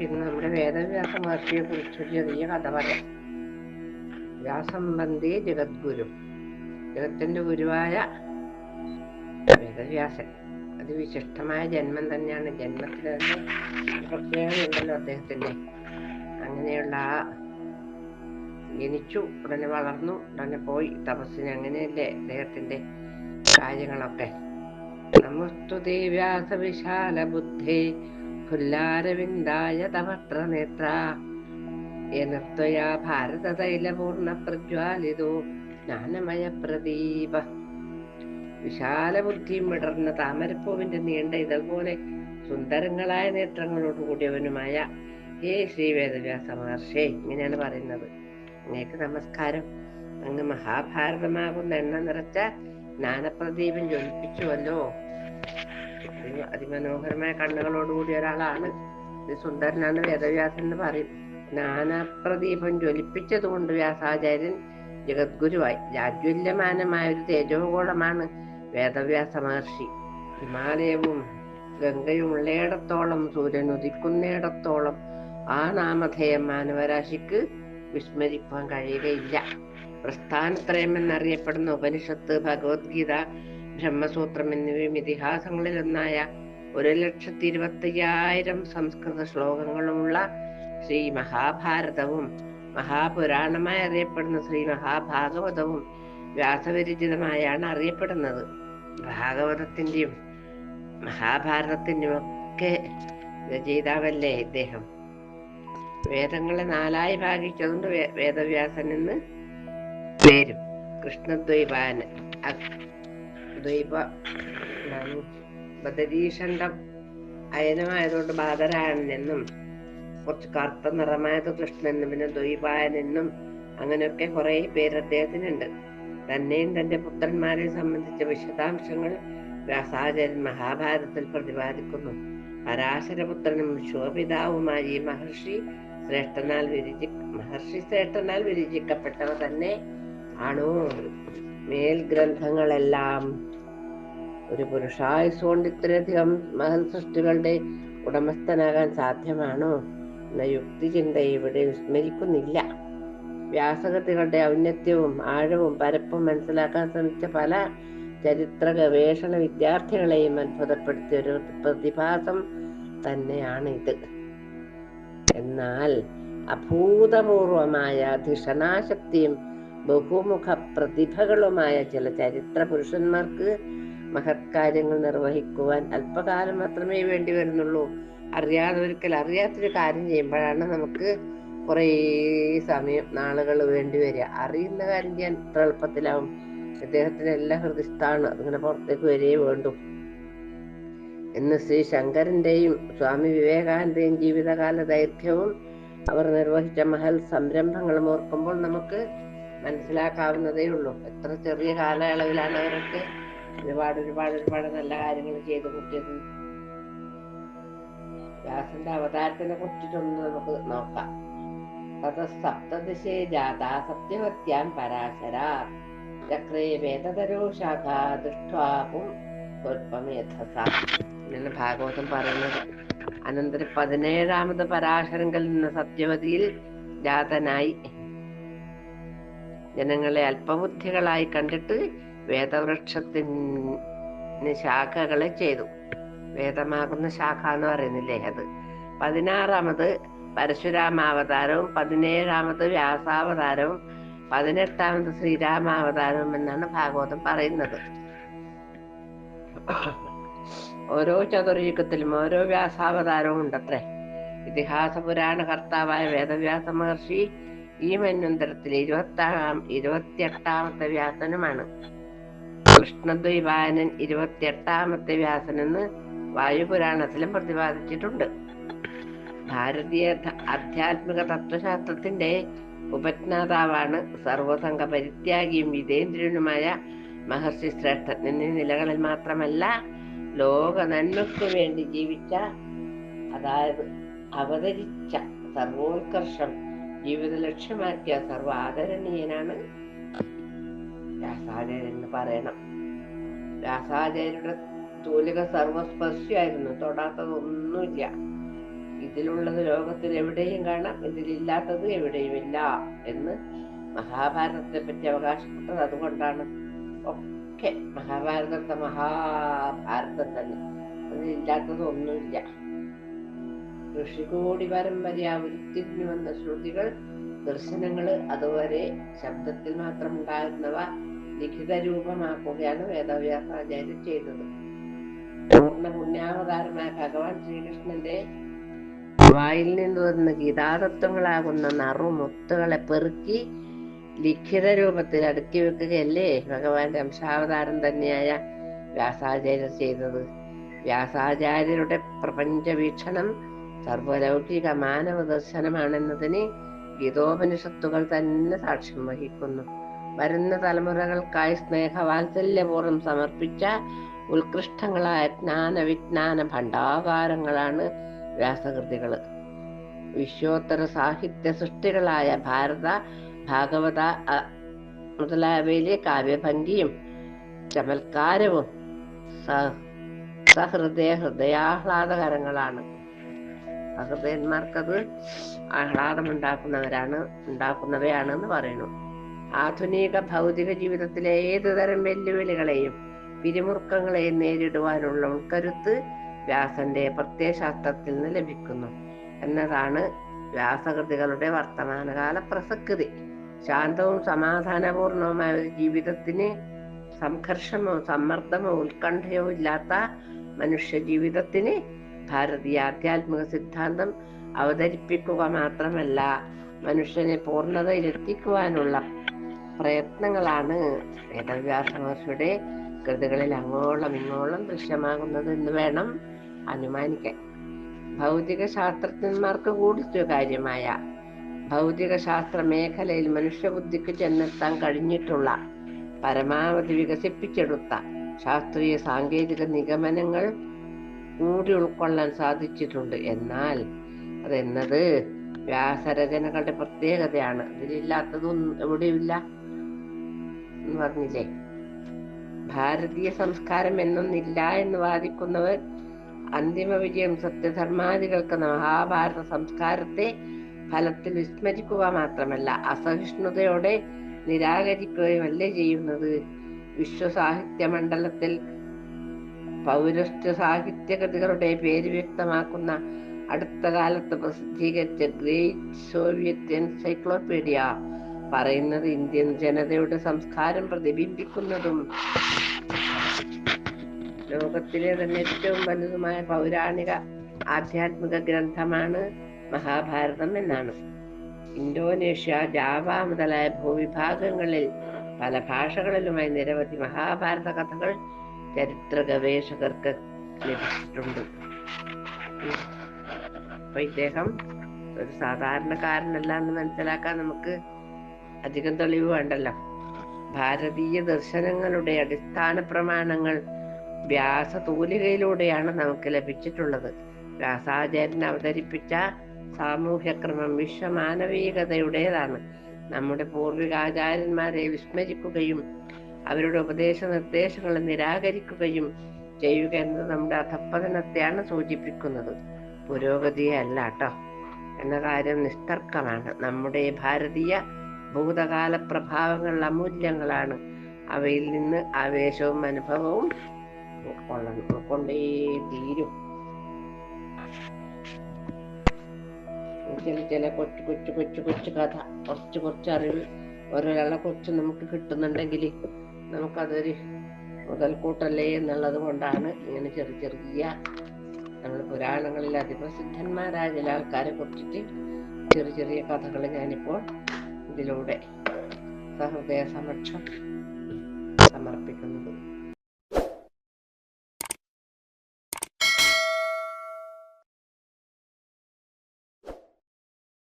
ഇന്ന് നമ്മുടെ വേദവ്യാസ മഹർഷിയെ കുറിച്ചൊരു ചെറിയ കഥ പറയാം. വ്യാസംബന്ധി ജഗദ്ഗുരു. ജഗത്തിന്റെ ഗുരുവായ വേദവ്യാസൻ. അതിവിശിഷ്ടമായ ജന്മം തന്നെയാണ്. ജന്മത്തിൽ തന്നെ പ്രത്യേകതയുണ്ടല്ലോ അദ്ദേഹത്തിന്റെ. അങ്ങനെയുള്ള ആ ജനിച്ചു ഉടനെ വളർന്നു ഉടനെ പോയി തപസ്സിന് അങ്ങനെയല്ലേ അദ്ദേഹത്തിന്റെ കാര്യങ്ങളൊക്കെ. നമസ്തുതി വ്യാസ വിശാല ബുദ്ധേ നേത്ര. യനത്വയാ ഭാരതതൈലപൂർണ പ്രജ്വാലിതോ ജ്ഞാനമയ പ്രദീപ. വിശാല ബുദ്ധിയും വിടർന്ന താമരപ്പൂവിന്റെ നീണ്ട ഇതൾ പോലെ സുന്ദരങ്ങളായ നേത്രങ്ങളോട് കൂടിയവനുമായ ഹേ ശ്രീ വേദവ്യാസ മഹർഷി ഇങ്ങനെയാണ് പറയുന്നത്. അങ്ങേക്ക് നമസ്കാരം. അങ്ങ് മഹാഭാരതമാകുന്ന എണ്ണ നിറച്ച ജ്ഞാനപ്രദീപം ജ്വലിപ്പിച്ചുവല്ലോ. അതിമനോഹരമായ കണ്ണുകളോടുകൂടി ഒരാളാണ്. സുന്ദരനാണ് വേദവ്യാസൻ എന്ന് പറയും. ജ്ഞാനപ്രദീപം ജ്വലിപ്പിച്ചത് കൊണ്ട് വ്യാസാചാര്യൻ ജഗദ്ഗുരുവായി. ജാജ്വല്യമാനമായ ഒരു തേജോഗോളമാണ് വേദവ്യാസ മഹർഷി. ഹിമാലയവും ഗംഗയും ഉള്ളയിടത്തോളം സൂര്യൻ ഉദിക്കുന്നിടത്തോളം ആ നാമധേയം മാനവരാശിക്ക് വിസ്മരിക്കാൻ കഴിയുകയില്ല. പ്രസ്ഥാനത്രയം എന്നറിയപ്പെടുന്ന ഉപനിഷത്ത് ഭഗവത്ഗീത ബ്രഹ്മസൂത്രം എന്നിവയും ഇതിഹാസങ്ങളിൽ ഒന്നായ ഒരു ലക്ഷത്തി ഇരുപത്തയ്യായിരം സംസ്കൃത ശ്ലോകങ്ങളുമുള്ള ശ്രീ മഹാഭാരതവും മഹാപുരാണമായി അറിയപ്പെടുന്ന ശ്രീ മഹാഭാഗവതവും വ്യാസവിരചിതമായാണ് അറിയപ്പെടുന്നത്. ഭാഗവതത്തിന്റെയും മഹാഭാരതത്തിന്റെയും ഒക്കെ രചയിതാവല്ലേ ഇദ്ദേഹം? വേദങ്ങളെ നാലായി ഭാഗിച്ചതുകൊണ്ട് വേദവ്യാസൻ എന്ന് പേരും. കൃഷ്ണദ്വൈപായനൻ അ- ദ്വൈപ ബദരീഷണ്ഡം അയനമായതുകൊണ്ട് ബാധരായണൻ എന്നും കുറച്ച് കറുത്ത നിറമായത് കൃഷ്ണൻ പിന്നെ ദ്വൈപായനെന്നും അങ്ങനെയൊക്കെ കുറെ പേര് അദ്ദേഹത്തിനുണ്ട്. തന്നെയും തന്റെ പുത്രന്മാരെ സംബന്ധിച്ച വിശദാംശങ്ങൾ വ്യാസാചാര്യൻ മഹാഭാരതത്തിൽ പ്രതിപാദിക്കുന്നു. പരാശരപുത്രനും ശോഭിതാവുമായി മഹർഷി ശ്രേഷ്ഠനാൽ വിരചി മഹർഷി ശ്രേഷ്ഠനാൽ വിരചിക്കപ്പെട്ടവ തന്നെ ആണോ? മേൽ ഗ്രന്ഥങ്ങളെല്ലാം ഒരു പുരുഷായുസുകൊണ്ട് ഇത്രയധികം മഹൽ സൃഷ്ടികളുടെ ഉടമസ്ഥനാകാൻ സാധ്യമാണോ എന്ന യുക്തിചിന്ത ഇവിടെ വിസ്മരിക്കുന്നില്ല. വ്യാസകൃതികളുടെ ഔന്നത്യവും ആഴവും പരപ്പും മനസ്സിലാക്കാൻ ശ്രമിച്ച പല ചരിത്ര ഗവേഷണ വിദ്യാർത്ഥികളെയും അത്ഭുതപ്പെടുത്തിയ ഒരു പ്രതിഭാസം തന്നെയാണ് ഇത് എന്നാൽ അഭൂതപൂർവമായ ധിഷണാശക്തിയും ബഹുമുഖ പ്രതിഭകളുമായ ചില ചരിത്ര പുരുഷന്മാർക്ക് മഹത്കാര്യങ്ങൾ നിർവഹിക്കുവാൻ അല്പകാലം മാത്രമേ വേണ്ടി വരുന്നുള്ളൂ. അറിയാതെ ഒരിക്കൽ അറിയാത്തൊരു കാര്യം ചെയ്യുമ്പോഴാണ് നമുക്ക് കുറേ സമയം നാളുകൾ വേണ്ടി വരിക. അറിയുന്ന കാര്യം ചെയ്യാൻ എത്ര എളുപ്പത്തിലാവും. അദ്ദേഹത്തിന് എല്ലാ ഹൃദയസ്ഥാണ് അതിങ്ങനെ പുറത്തേക്ക് വരികയും വേണ്ടു. എന്ന് ശ്രീ ശങ്കരന്റെയും സ്വാമി വിവേകാനന്ദയും ജീവിതകാല ദൈർഘ്യവും അവർ നിർവഹിച്ച മഹൽ സംരംഭങ്ങളും ഓർക്കുമ്പോൾ നമുക്ക് മനസ്സിലാക്കാവുന്നതേ ഉള്ളൂ. എത്ര ചെറിയ കാലയളവിലാണ് അവരൊക്കെ ഒരുപാട് ഒരുപാട് ഒരുപാട് നല്ല കാര്യങ്ങൾ ചെയ്ത് കൂട്ടിയത് വ്യാസന്റെ അവതാരത്തിനെ കുറിച്ചിട്ടൊന്ന് നമുക്ക് നോക്കാം. ഭാഗവതം പറയുന്നത് അനന്തരം പതിനേഴാമത് പരാശരങ്കൽ നിന്ന് സത്യവതിയിൽ ജാതനായി ജനങ്ങളെ അല്പബുദ്ധികളായി കണ്ടിട്ട് വേദവൃക്ഷത്തിന് ശാഖകളെ ചെയ്തു. വേദമാകുന്ന ശാഖ എന്ന് പറയുന്നില്ലേ അത്? പതിനാറാമത് പരശുരാമാവതാരവും പതിനേഴാമത് വ്യാസാവതാരവും പതിനെട്ടാമത് ശ്രീരാമാവതാരവും എന്നാണ് ഭാഗവതം പറയുന്നത്. ഓരോ ചതുർയുഗത്തിലും ഓരോ വ്യാസാവതാരവും ഉണ്ടത്രേ. ഇതിഹാസ പുരാണ കർത്താവായ വേദവ്യാസ മഹർഷി ഈ മന്വന്തരത്തിൽ ഇരുപത്താറാം ഇരുപത്തിയെട്ടാമത്തെ വ്യാസനുമാണ്. കൃഷ്ണദ്വൈപായനൻ ഇരുപത്തിയെട്ടാമത്തെ വ്യാസനെന്ന് വായുപുരാണത്തിലും പ്രതിപാദിച്ചിട്ടുണ്ട്. ഭാരതീയ ആധ്യാത്മിക തത്വശാസ്ത്രത്തിന്റെ ഉപജ്ഞാതാവാണ് സർവസംഘ പരിത്യാഗിയും വിതേന്ദ്രനുമായ മഹർഷി ശ്രേഷ്ഠൻ എന്നീ നിലകളിൽ മാത്രമല്ല ലോക നന്മയ്ക്ക് വേണ്ടി ജീവിച്ച അതായത് അവതരിച്ച സർവോത്കർഷം ജീവിത ലക്ഷ്യമാക്കിയ സർവ ആദരണീയനാണ് വ്യാസാചാര്യൻ എന്ന് പറയണം. വ്യാസാചാര്യരുടെ തൂലിക സർവസ്പർശിയായിരുന്നു. തൊടാത്തതൊന്നുമില്ല. ഇതിലുള്ളത് ലോകത്തിൽ എവിടെയും കാണാം. ഇതിലില്ലാത്തത് എവിടെയുമില്ല എന്ന് മഹാഭാരതത്തെ പറ്റി അവകാശപ്പെട്ടത് അതുകൊണ്ടാണ്. ഒക്കെ മഹാഭാരതത്തെ മഹാഭാരതം തന്നെ. അതിലില്ലാത്തത് ഒന്നുമില്ല ഋഷികോടി പരമ്പര ഉരുത്തിരിഞ്ഞു വന്ന ശ്രുതികൾ ദർശനങ്ങൾ അതുവരെ ശബ്ദത്തിൽ മാത്രം ഉണ്ടായിരുന്നവ ലിഖിത രൂപമാക്കുകയാണ് വേദവ്യാസാചാര്യൻ ചെയ്തത്. പൂർണ പുണ്യാവതാരമായ ഭഗവാൻ ശ്രീകൃഷ്ണന്റെ വായിൽ നിന്ന് വരുന്ന ഗീതാതത്വങ്ങളാകുന്ന നറു മുത്തുകളെ പെറുക്കി ലിഖിത രൂപത്തിൽ അടുക്കി വെക്കുകയല്ലേ ഭഗവാന്റെ അംശാവതാരം തന്നെയായ വ്യാസാചാര്യർ ചെയ്തത്. വ്യാസാചാര്യരുടെ പ്രപഞ്ച വീക്ഷണം സർവലൗകിക മാനവ ദർശനമാണെന്നതിന് ഗീതോപനിഷത്തുകൾ തന്നെ സാക്ഷ്യം വഹിക്കുന്നു. വരുന്ന തലമുറകൾക്കായി സ്നേഹവാത്സല്യപൂർവം സമർപ്പിച്ച ഉത്കൃഷ്ടങ്ങളായ ജ്ഞാന വിജ്ഞാന ഭണ്ഡാകാരങ്ങളാണ് വ്യാസകൃതികൾ വിശ്വോത്തര സാഹിത്യ സൃഷ്ടികളായ ഭാരത ഭാഗവത മുതലായവയിലെ കാവ്യഭംഗിയും ചമൽക്കാരവും സഹൃദയ ഹൃദയാഹ്ലാദകരങ്ങളാണ്. സഹൃദയന്മാർക്കത് ആഹ്ലാദമുണ്ടാക്കുന്നവരാണ് ഉണ്ടാക്കുന്നവയാണെന്ന് പറയുന്നു. ആധുനിക ഭൗതിക ജീവിതത്തിലെ ഏതുതരം വെല്ലുവിളികളെയും പിരിമുറുക്കങ്ങളെയും നേരിടുവാനുള്ള ഉൾക്കരുത്ത് വ്യാസന്റെ പ്രത്യയശാസ്ത്രത്തിൽ നിന്ന് ലഭിക്കുന്നു. എന്നതാണ് വ്യാസകൃതികളുടെ വർത്തമാനകാല പ്രസക്തി. ശാന്തവും സമാധാനപൂർണവുമായ ഒരു ജീവിതത്തിന് സംഘർഷമോ സമ്മർദ്ദമോ ഉത്കണ്ഠയോ ഇല്ലാത്ത മനുഷ്യ ജീവിതത്തിന് ഭാരതീയ ആധ്യാത്മിക സിദ്ധാന്തം അവതരിപ്പിക്കുക മാത്രമല്ല മനുഷ്യനെ പൂർണതയിലെത്തിക്കുവാനുള്ള പ്രയത്നങ്ങളാണ് വേദവ്യാസ മഹർഷിയുടെ കൃതികളിൽ അങ്ങോളം ഇങ്ങോളം ദൃശ്യമാകുന്നത് എന്ന് വേണം അനുമാനിക്കാൻ. ഭൗതിക ശാസ്ത്രജ്ഞന്മാർക്ക് കൂടി കാര്യമായ ഭൗതിക ശാസ്ത്ര മേഖലയിൽ മനുഷ്യബുദ്ധിക്ക് ചെന്നെത്താൻ കഴിഞ്ഞിട്ടുള്ള പരമാവധി വികസിപ്പിച്ചെടുത്ത ശാസ്ത്രീയ സാങ്കേതിക നിഗമനങ്ങൾ കൂടി ഉൾക്കൊള്ളാൻ സാധിച്ചിട്ടുണ്ട്. എന്നാൽ അതെന്നത് വ്യാസരചനകളുടെ പ്രത്യേകതയാണ്. ഇതിലില്ലാത്തതും എവിടെയുമില്ല എന്ന് പറഞ്ഞില്ലേ? ഭാരതീയ സംസ്കാരം എന്നൊന്നില്ല എന്ന് വാദിക്കുന്നവർ അന്തിമ വിജയം സത്യധർമാദികൾക്ക് മഹാഭാരത സംസ്കാരത്തെ ഫലത്തിൽ വിസ്മരിക്കുക മാത്രമല്ല അസഹിഷ്ണുതയോടെ നിരാകരിക്കുകയുമല്ലേ ചെയ്യുന്നത്? വിശ്വസാഹിത്യ മണ്ഡലത്തിൽ പൗരസ്ത്യ സാഹിത്യകൃതികളുടെ പേര് വ്യക്തമാക്കുന്ന അടുത്ത കാലത്ത് പ്രസിദ്ധീകരിച്ച ഗ്രേറ്റ് സോവിയറ്റ് എൻസൈക്ലോപീഡിയ പറയുന്നത് ഇന്ത്യൻ ജനതയുടെ സംസ്കാരം പ്രതിബിംബിക്കുന്നതും ലോകത്തിലെ തന്നെ ഏറ്റവും വലുതുമായ പൗരാണിക ആധ്യാത്മിക ഗ്രന്ഥമാണ് മഹാഭാരതം എന്നാണ്. ഇന്തോനേഷ്യ ജാവ മുതലായ ഭൂവിഭാഗങ്ങളിൽ പല ഭാഷകളിലുമായി നിരവധി മഹാഭാരത കഥകൾ ചരിത്ര ഗവേഷകർക്ക് ലഭിച്ചിട്ടുണ്ട്. അപ്പൊ ഇദ്ദേഹം ഒരു സാധാരണക്കാരനല്ല എന്ന് മനസ്സിലാക്കാൻ നമുക്ക് അധികം തെളിവ് വേണ്ടല്ലോ. ഭാരതീയ ദർശനങ്ങളുടെ അടിസ്ഥാന പ്രമാണങ്ങൾ വ്യാസതൂലികയിലൂടെയാണ് നമുക്ക് ലഭിച്ചിട്ടുള്ളത്. വ്യാസാചാര്യൻ അവതരിപ്പിച്ച സാമൂഹ്യക്രമം വിശ്വമാനവീകതയുടേതാണ്. നമ്മുടെ പൂർവികാചാര്യന്മാരെ വിസ്മരിക്കുകയും അവരുടെ ഉപദേശ നിർദ്ദേശങ്ങൾ നിരാകരിക്കുകയും ചെയ്യുക എന്നത് നമ്മുടെ അധപ്പതനത്തെയാണ് സൂചിപ്പിക്കുന്നത്. പുരോഗതിയെ അല്ല കേട്ടോ എന്ന കാര്യം നിസ്തർക്കമാണ്. നമ്മുടെ ഭാരതീയ ഭൂതകാല പ്രഭാവങ്ങൾ അമൂല്യങ്ങളാണ് അവയിൽ നിന്ന് ആവേശവും അനുഭവവും ഉൾക്കൊണ്ടേ തീരും ചില ചില കൊച്ചു കൊച്ചു കൊച്ചു കൊച്ചു കഥ. കുറച്ച് കുറച്ച് അറിവ് ഓരോരാളെ കുറിച്ച് നമുക്ക് കിട്ടുന്നുണ്ടെങ്കിൽ നമുക്കതൊരു മുതൽക്കൂട്ടല്ലേ എന്നുള്ളത് കൊണ്ടാണ് ഇങ്ങനെ ചെറിയ ചെറിയ നമ്മൾ പുരാണങ്ങളിൽ അതിപ്രസിദ്ധന്മാരായ ചില ആൾക്കാരെ കുറിച്ചിട്ട് ചെറിയ ചെറിയ കഥകൾ ഞാനിപ്പോൾ ഇതിലൂടെ സഹൃദയ സമക്ഷം സമർപ്പിക്കുന്നത്